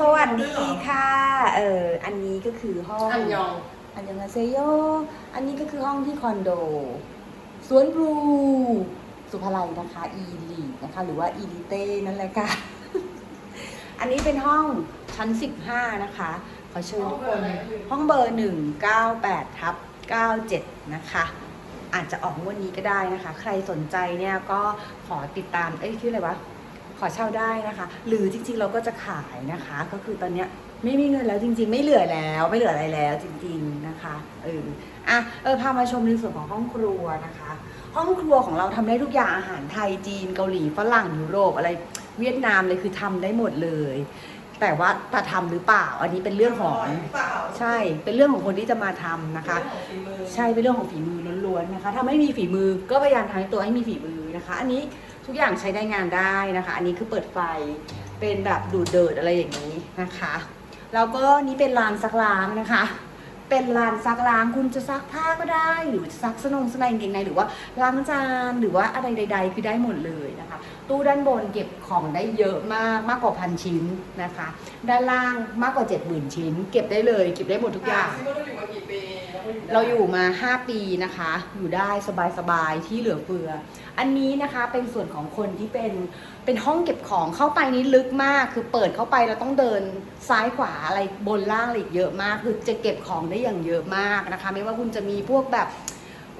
สวัสดีค่ะ เอออันนี้ก็คือห้องอันยอง อันยองอาเซโย อันนี้ก็คือห้องที่คอนโด สวนพลูสุภาลัยนะคะ อีลีนะคะ หรือว่าอีลิเต้นั่นแหละค่ะ อันนี้เป็นห้องชั้น 15 นะคะ ขอเชิญทุกคน ห้องเบอร์ 198ทับ97 นะคะอาจจะออกงวดนี้ก็ได้นะคะ ใครสนใจเนี่ยก็ขอติดตาม เอ้ยชื่ออะไรวะ ขอเช่าได้นะคะ หรือจริงๆเราก็จะขายนะคะ ก็คือตอนเนี้ยไม่มีเงินแล้วจริง ๆ ไม่เหลือแล้วไม่เหลืออะไรแล้วจริง ๆนะคะเอออะเออพามาชมในส่วนของห้องครัวนะคะ ห้องครัวของเราทำได้ทุกอย่างอาหารไทยจีนเกาหลีฝรั่งยุโรปอะไรเวียดนามเลยคือทำได้หมดเลย แต่ว่าจะทำหรือเปล่า อันนี้เป็นเรื่องของเปล่าใช่เป็นเรื่องของคนที่จะมาทำนะคะเรื่องของฝีมือใช่เป็นเรื่องของฝีมือล้วนๆนะคะ ถ้าไม่มีฝีมือก็พยายามทำให้ตัวให้มีฝีมือนะคะ อันนี้ ทุกอย่างใช้ได้งานได้นะคะ อันนี้คือเปิดไฟเป็นแบบดูดเดิดอะไรอย่างนี้นะคะ แล้วก็นี่เป็นลานซักล้างนะคะ เป็นลานซักล้างคุณจะซักผ้าก็ได้ หรือจะซักสนงสนายกางเกงในหรือว่าล้างจานหรือว่าอะไรใด ๆ คือได้หมดเลยนะคะ ตู้ด้านบนเก็บของได้เยอะมากมากกว่าพันชิ้นนะคะ ด้านล่างมากกว่า7 0,000ชิ้น เก็บได้เลยเก็บได้หมดทุกอย่างซิว่าเราอยู่มากี่ปีแล้วก็เราอยู่มา 5 ปีนะคะ อยู่ได้สบายๆที่เหลือเฟือ อันนี้นะคะเป็นส่วนของคนที่เป็นเป็นห้องเก็บของเข้าไปนี้ลึกมาก คือเปิดเข้าไปเราต้องเดินซ้ายขวาอะไรบนล่างอะไรอีกเยอะมาก คือจะเก็บของได้อย่างเยอะมากนะคะ ไม่ว่าคุณจะมีพวกแบบ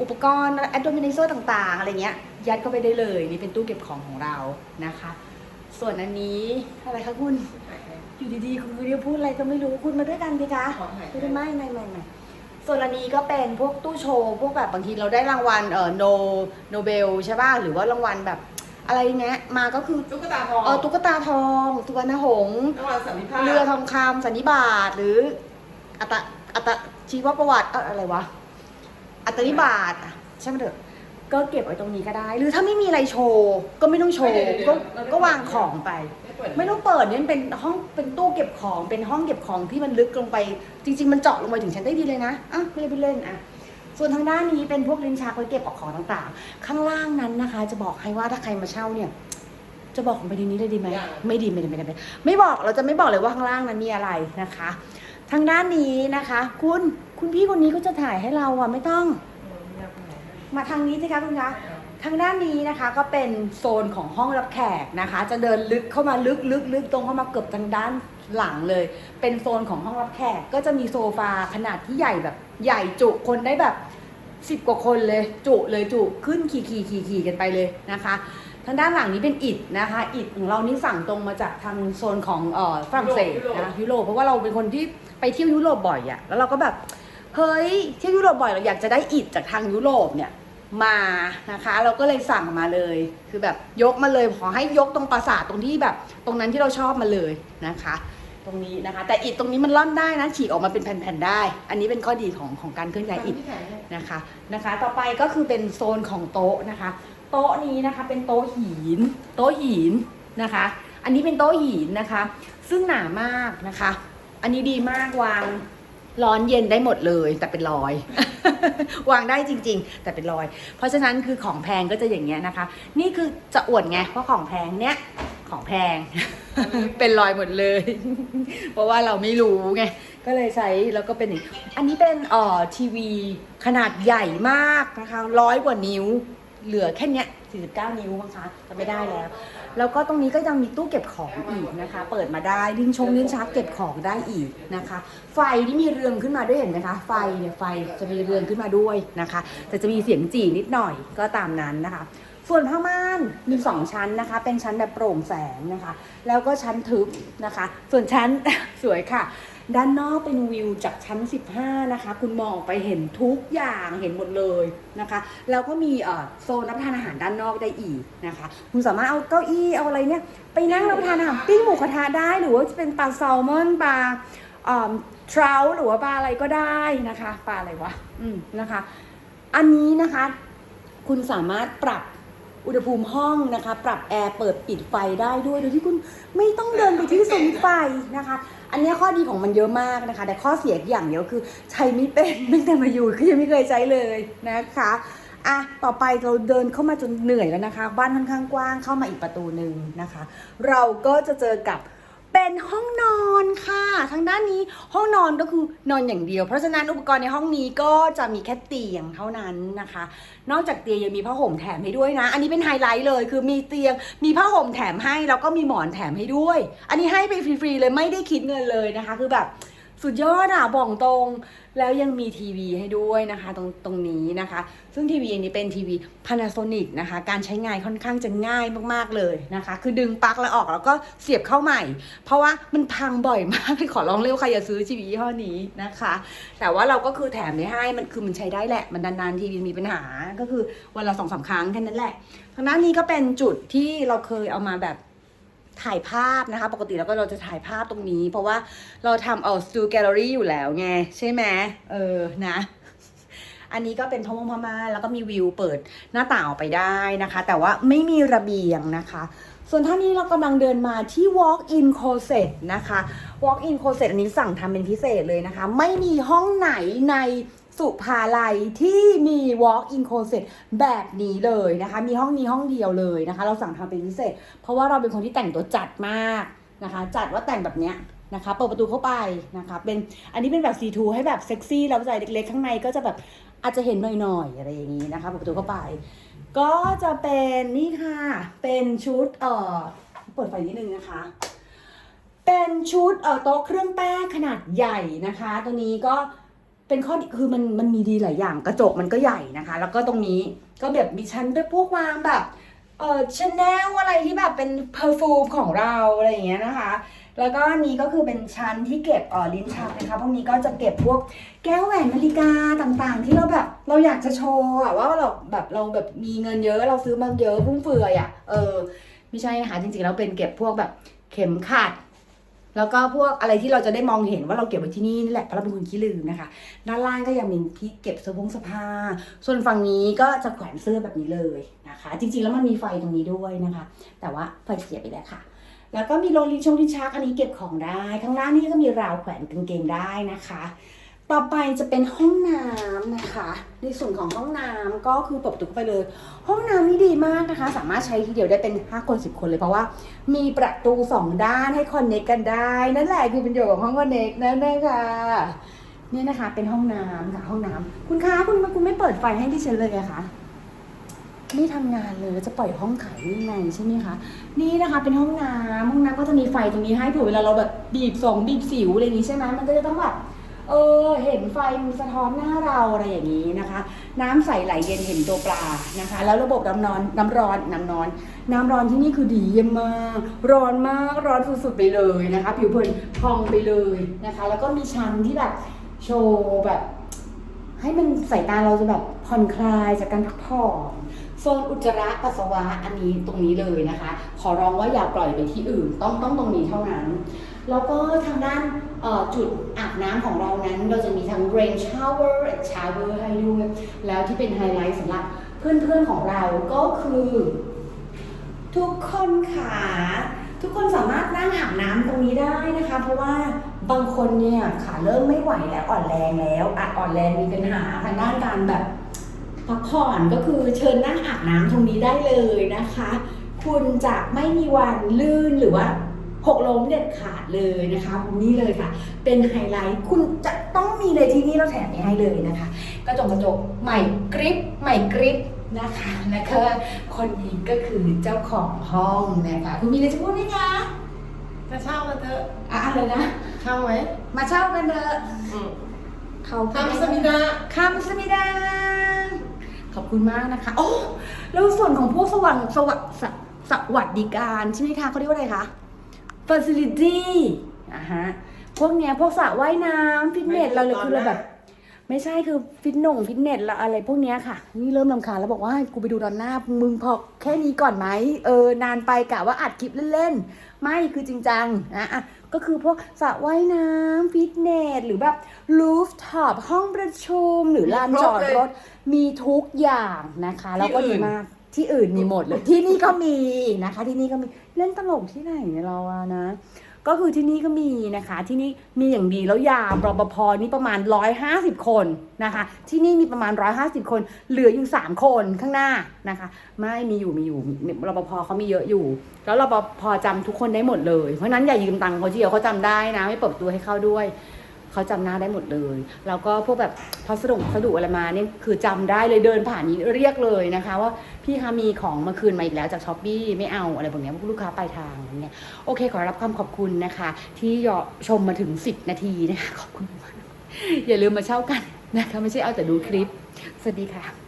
อุปกรณ์แอดโดมิเนเซอร์ต่าง ๆ อะไรเงี้ย ยัดเข้าไปได้เลย นี่เป็นตู้เก็บของของเรานะคะ ส่วนอันนี้อะไรคะคุณ อยู่ดีๆ คุณวิวพูดอะไรก็ไม่รู้คุณมาด้วยกันสิคะขอถ่ายไม่ได้ไม่ไม่ไม่ไม่ส่วนอันนี้ก็เป็นพวกตู้โชว์ พวกแบบบางทีเราได้รางวัลเออโนโนเบลใช่ป่ะหรือว่ารางวัลแบบอะไรเงี้ยมาก็คือตุ๊กตาทองเออตุ๊กตาทองสุวรรณหงษ์รางวัลสันนิภาพเรือทองคำสันนิบาตหรืออัต อัตชีวประวัติเอ้ออะไรวะ อัตนิบาตอะใช่ไหมเถอะ ก็เก็บไว้ตรงนี้ก็ได้ หรือถ้าไม่มีอะไรโชว์ ก็ไม่ต้องโชว์ ก็ก็วางของไปไม่เปิดไม่ต้องเปิดเนี่ยมันเป็นห้องเป็นตู้เก็บของเป็นห้องเก็บของที่มันลึกลงไป จริง ๆ มันเจาะลงไปถึงชั้นใต้ดินเลยนะอะไม่ได้ไปเล่นอะส่วนทางด้านนี้เป็นพวกลิ้นชักไว้เก็บออกของต่างๆ ข้างล่างนั้นนะคะ จะบอกให้ว่าถ้าใครมาเช่าเนี่ย จะบอกของไปดีนี้เลยดีไหมไม่ดีไม่ดีไม่ดีไม่ดีไม่บอกเราจะไม่บอกเลยว่าข้างล่างนั้นมีอะไรนะคะ ทางด้านนี้นะคะ คุณคุณพี่คนนี้ก็จะถ่ายให้เราอะไม่ต้องมากไปไหนมาทางนี้สิคะคุณคะทางด้านนี้นะคะก็เป็นโซนของห้องรับแขกนะคะ จะเดินลึกเข้ามาลึกลึกลึกตรงเข้ามาเกือบทางด้านหลังเลย เป็นโซนของห้องรับแขกก็จะมีโซฟาขนาดที่ใหญ่แบบ ใหญ่จุคนได้แบบสิบกว่าคนเลยจุเลยจุขึ้นขี่ขี่ขี่ขี่กันไปเลยนะคะ ทางด้านหลังนี้เป็นอิฐนะคะ อิฐของเรานี่สั่งตรงมาจากทางโซนของเอ่อฝรั่งเศสนะยุโรปเพราะว่าเราเป็นคนที่ไปเที่ยวยุโรปบ่อยอะแล้วเราก็แบบเฮ้ยเที่ยวยุโรปบ่อยเราอยากจะได้อิฐจากทางยุโรปเนี่ยมานะคะ เราก็เลยสั่งมาเลย คือแบบยกมาเลยขอให้ยกตรงปราสาทตรงที่แบบ ตรงนั้นที่เราชอบมาเลยนะคะ ตรงนี้นะคะ แต่อิฐตรงนี้มันล่อนได้นะฉีกออกมาเป็นแผ่นๆได้ อันนี้เป็นข้อดีของของการเคลื่อนย้ายอิฐที่ไหนเนี่ยนะคะนะคะ ต่อไปก็คือเป็นโซนของโต๊ะนะคะ โต๊ะนี้นะคะ เป็นโต๊ะหิน โต๊ะหินนะคะ อันนี้เป็นโต๊ะหินนะคะ ซึ่งหนามากนะคะ อันนี้ดีมากวางร้อนเย็นได้หมดเลยแต่เป็นรอย วางได้จริง ๆ แต่เป็นรอย เพราะฉะนั้นคือของแพงก็จะอย่างเงี้ยนะคะ นี่คือจะอวดไงว่าะของแพงเนี้ยของแพง เป็นรอยหมดเลย เพราะว่าเราไม่รู้ไงก็เลยใช้แล้วก็เป็นอย่างอันนี้เป็นเอ่อทีวีขนาดใหญ่มากนะคะร้อยกว่านิ้ว เหลือแค่เนี้ย49 นิ้วมั้งคะจะไม่ได้แล้ว แล้วก็ตรงนี้ก็ยังมีตู้เก็บของอีกนะคะ เปิดมาได้ลิ้นชงลิ้นชักเก็บของได้อีกนะคะ ไฟที่มีเรืองขึ้นมาด้วยเห็นไหมคะ ไฟเนี่ยไฟจะมีเรืองขึ้นมาด้วยนะคะ แต่จะมีเสียงจีนิดหน่อยก็ตามนั้นนะคะ ส่วนผ้าม่านมีสองชั้นนะคะ เป็นชั้นแบบโปร่งแสงนะคะ แล้วก็ชั้นทึบนะคะ ส่วนชั้น สวยค่ะ ด้านนอกเป็นวิวจากชั้น 15 นะคะ คุณมองออกไปเห็นทุกอย่างเห็นหมดเลยนะคะ แล้วก็มีเอ่อโซนรับประทานอาหารด้านนอกได้อีกนะคะ คุณสามารถเอาเก้าอี้เอาอะไรเนี่ยไปนั่งรับประทานอาหารปิ้งหมูกระทะได้หรือว่าจะเป็นปลาแซลมอนปลาเอ่อทราหรือว่าปลาอะไรก็ได้นะคะปลาอะไรวะอืมนะคะ อันนี้นะคะ คุณสามารถปรับ อุณหภูมิห้องนะคะ ปรับแอร์เปิดปิดไฟได้ด้วย โดยที่คุณไม่ต้องเดินไปที่สวิตช์ไฟนะคะ อันนี้ข้อดีของมันเยอะมากนะคะ แต่ข้อเสียอย่างเดียวคือใช้ไม่เป็นตั้งแต่มาอยู่ก็ยังไม่เคยใช้เลยนะคะอะ ต่อไปเราเดินเข้ามาจนเหนื่อยแล้วนะคะ บ้านค่อนข้างกว้างเข้ามาอีกประตูหนึ่งนะคะ เราก็จะเจอกับ เป็นห้องนอนค่ะ ทางด้านนี้ห้องนอนก็คือนอนอย่างเดียว เพราะฉะนั้นอุปกรณ์ในห้องนี้ก็จะมีแค่เตียงเท่านั้นนะคะ นอกจากเตียงยังมีผ้าห่มแถมให้ด้วยนะ อันนี้เป็นไฮไลท์เลยคือมีเตียงมีผ้าห่มแถมให้แล้วก็มีหมอนแถมให้ด้วย อันนี้ให้ไปฟรีๆเลยไม่ได้คิดเงินเลยนะคะ คือแบบ สุดยอดอะบอกตรง แล้วยังมีทีวีให้ด้วยนะคะตรงตรงนี้นะคะ ซึ่งทีวีอันนี้เป็นทีวี Panasonic นะคะ การใช้งานค่อนข้างจะง่ายมากๆเลยนะคะ คือดึงปลั๊กแล้วออกแล้วก็เสียบเข้าใหม่ เพราะว่ามันพังบ่อยมากขอร้องเร็วใครอย่าซื้อทีวียี่ห้อนี้นะคะ แต่ว่าเราก็คือแถมไม่ให้มันคือมันใช้ได้แหละ มันนานๆทีวีมีปัญหาก็คือวันละสองสามครั้งแค่นั้นแหละทางด้านนี้ก็เป็นจุดที่เราเคยเอามาแบบ ถ่ายภาพนะคะ ปกติแล้วก็เราจะถ่ายภาพตรงนี้ เพราะว่าเราทำเอาสตูแกลเลอรี่อยู่แล้วไง ใช่ไหมเออนะ อันนี้ก็เป็นพะมงพม่าแล้วก็มีวิวเปิดหน้าต่างออกไปได้นะคะ แต่ว่าไม่มีระเบียงนะคะ ส่วนท่านี้เรากำลังเดินมาที่ walk in closet นะคะ walk in closet อันนี้สั่งทำเป็นพิเศษเลยนะคะ ไม่มีห้องไหนใน สุภาลัยที่มี walk in closet แบบนี้เลยนะคะ มีห้องนี้ห้องเดียวเลยนะคะ เราสั่งทำเป็นพิเศษ เพราะว่าเราเป็นคนที่แต่งตัวจัดมากนะคะ จัดว่าแต่งแบบเนี้ยนะคะ เปิดประตูเข้าไปนะคะ เป็นอันนี้เป็นแบบ C2 ให้แบบเซ็กซี่แล้วใจเล็กๆ ข้างในก็จะแบบอาจจะเห็นหน่อยๆ อะไรอย่างนี้นะคะเปิดประตูเข้าไป ก็จะเป็นนี่ค่ะ เป็นชุดเอ่อเปิดไฟนิดนึงนะคะเป็นชุดเอ่อโต๊ะเครื่องแป้งขนาดใหญ่นะคะ ตัวนี้ก็ เป็นข้อคือมันมันมีดีหลายอย่าง กระจกมันก็ใหญ่นะคะ แล้วก็ตรงนี้ก็แบบมีชั้นไปพวกวางแบบเออชาแนลอะไรที่แบบเป็นเพอร์ฟูมของเราอะไรอย่างเงี้ยนะคะ แล้วก็อันนี้ก็คือเป็นชั้นที่เก็บอ่อลิ้นชักนะคะพวกนี้ก็จะเก็บพวกแก้วแหวนนาฬิกาต่างๆ ที่เราแบบเราอยากจะโชว์อะว่าเราแบบเราแบบมีเงินเยอะเราซื้อมาเยอะฟุ่มเฟือยอะเออไม่ใช่นะคะจริงๆแล้วเป็นเก็บพวกแบบเข็มขัด แล้วก็พวกอะไรที่เราจะได้มองเห็นว่าเราเก็บไว้ที่นี่นี่แหละเพราะเราเป็นคนขี้ลืมนะคะ ด้านล่างก็ยังมีที่เก็บเสื้อผงสภา ส่วนฝั่งนี้ก็จะแขวนเสื้อแบบนี้เลยนะคะ จริงๆแล้วมันมีไฟตรงนี้ด้วยนะคะ แต่ว่าไฟเสียไปแล้วค่ะ แล้วก็มีโรงลิ้นชงลิ้นชักอันนี้เก็บของได้ ข้างล่างนี่ก็มีราวแขวนกางเกงได้นะคะ ต่อไปจะเป็นห้องน้ำนะคะ ในส่วนของห้องน้ำก็คือเปิดประตูเข้าไปเลย ห้องน้ำนี่ดีมากนะคะ สามารถใช้ทีเดียวได้เป็น 5 คน 10 คนเลยเพราะว่า มีประตูสองด้านให้คอนเน c t กันได้ นั่นแหละคือประโยชน์ของห้องคอนเน c t นั่นนะคะนี่นะคะเป็นห้องน้ำค่ะห้องน้ำคุณคะคุณคุณไม่เปิดไฟให้ดิฉันเลยอะคะไม่ทำงานเลยจะปล่อยห้องขายได้ยังไงใช่ไหมคะ นี่นะคะเป็นห้องน้ำห้องน้ำก็จะมีไฟตรงนี้ให้เผื่อเวลาเราแบบบีบส่งบีบสิวอะไรอย่างนี้ใช่ไหมมันก็จะต้องแบบ เออ เห็นไฟมันสะท้อนหน้าเราอะไรอย่างนี้นะคะ น้ำใสไหลเย็นเห็นตัวปลานะคะ แล้วระบบน้ำนอนน้ำร้อนน้ำนอน น้ำร้อนที่นี่คือดีเยี่ยมมากร้อนมากร้อนสุดๆไปเลยนะคะ ผิวพรรณพองไปเลยนะคะ แล้วก็มีชั้นที่แบบโชว์แบบ ให้มันสายตาเราจะแบบผ่อนคลายจากการพักผ่อนโซนอุจจาระปัสสาวะอันนี้ตรงนี้เลยนะคะ ขอร้องว่าอย่าปล่อยไปที่อื่น ต้องต้องตรงนี้เท่านั้น แล้วก็ทางด้านจุดอาบน้ำของเรานั้น เราจะมีทั้ง rain shower shower ให้ด้วยแล้วที่เป็นไฮไลท์สำหรับเพื่อนๆของเราก็คือ ทุกคนค่ะทุกคนสามารถนั่งอาบน้ำตรงนี้ได้นะคะ เพราะว่าบางคนเนี่ยขาเริ่มไม่ไหวแล้วอ่อนแรงแล้วอะอ่อนแรงมีปัญหาทางด้านการแบบพักผ่อนก็คือเชิญนั่งอาบน้ำตรงนี้ได้เลยนะคะ คุณจะไม่มีวันลื่นหรือว่า หกล้มเด็ดขาดเลยนะคะนี่เลยค่ะ เป็นไฮไลท์คุณจะต้องมีเลยที่นี่เราแถมให้เลยนะคะ กระจกกระจกใหม่กริปใหม่กริปนะคะแล้วก็คนนี้ก็คือเจ้าของห้องนะคะคุณมีอะไรจะพูดไหมคะจะเช่ากันเถอะอะอะไรนะเช่าไหมมาเช่ากันเถอะอืมเขาทำสมิดาคำสมิดาขอบคุณมากนะคะ โอ้แล้วส่วนของพวกสว่างสวัสสสวัสดิการใช่ไหมคะเขาเรียกว่าอะไรคะ facility อะฮะ พวกเนี้ยพวกสระว่ายน้ำฟิตเนสเราเลยคือเราแบบ ไม่ใช่คือฟิตหนงฟิตเนสละอะไรพวกเนี้ยค่ะ นี่เริ่มลำคาญแล้วบอกว่าให้กูไปดูตอนหน้า มึงพอแค่นี้ก่อนไหมเออนานไปกะว่าอัดคลิปเล่นๆ ไม่คือจริงจังนะอะก็คือพวกสระว่ายน้ำฟิตเนส หรือแบบลูฟท็อปห้องประชุม หรือลานจอดรถมีทุกอย่างนะคะ แล้วก็ดีมากที่อื่นมีหมดเลยที่นี่ก็มีนะคะที่นี่ก็มี เล่นตลกที่ไหนเราอะนะ ก็คือที่นี่ก็มีนะคะ ที่นี่มีอย่างดีแล้วยามรปภนี่ประมาณ 150 คนนะคะ ที่นี่มีประมาณ 150 คน เหลืออยู่ 3 คนข้างหน้านะคะ ไม่มีอยู่มีอยู่รปภเขามีเยอะอยู่ แล้วรปภจำทุกคนได้หมดเลย เพราะนั้นอย่ายืมตังค์เขาเชียวเขาจำได้นะ ไม่เปิดตัวให้เข้าด้วย เขาจำหน้าได้หมดเลยแล้วก็พวกแบบพัสดุพัสดุอะไรมาเนี่ยคือจำได้เลยเดินผ่านนี้เรียกเลยนะคะ ว่าพี่คะมีของมาคืนมาอีกแล้วจากช้อปปี้ไม่เอาอะไรแบบนี้พวกลูกค้าปลายทางอย่างเงี้ยโอเค ขอรับความขอบคุณนะคะ ที่ยอชมมาถึง 10 นาทีนะคะขอบคุณมากอย่าลืมมาเช่ากันนะคะ ไม่ใช่เอาแต่ดูคลิป สวัสดีค่ะ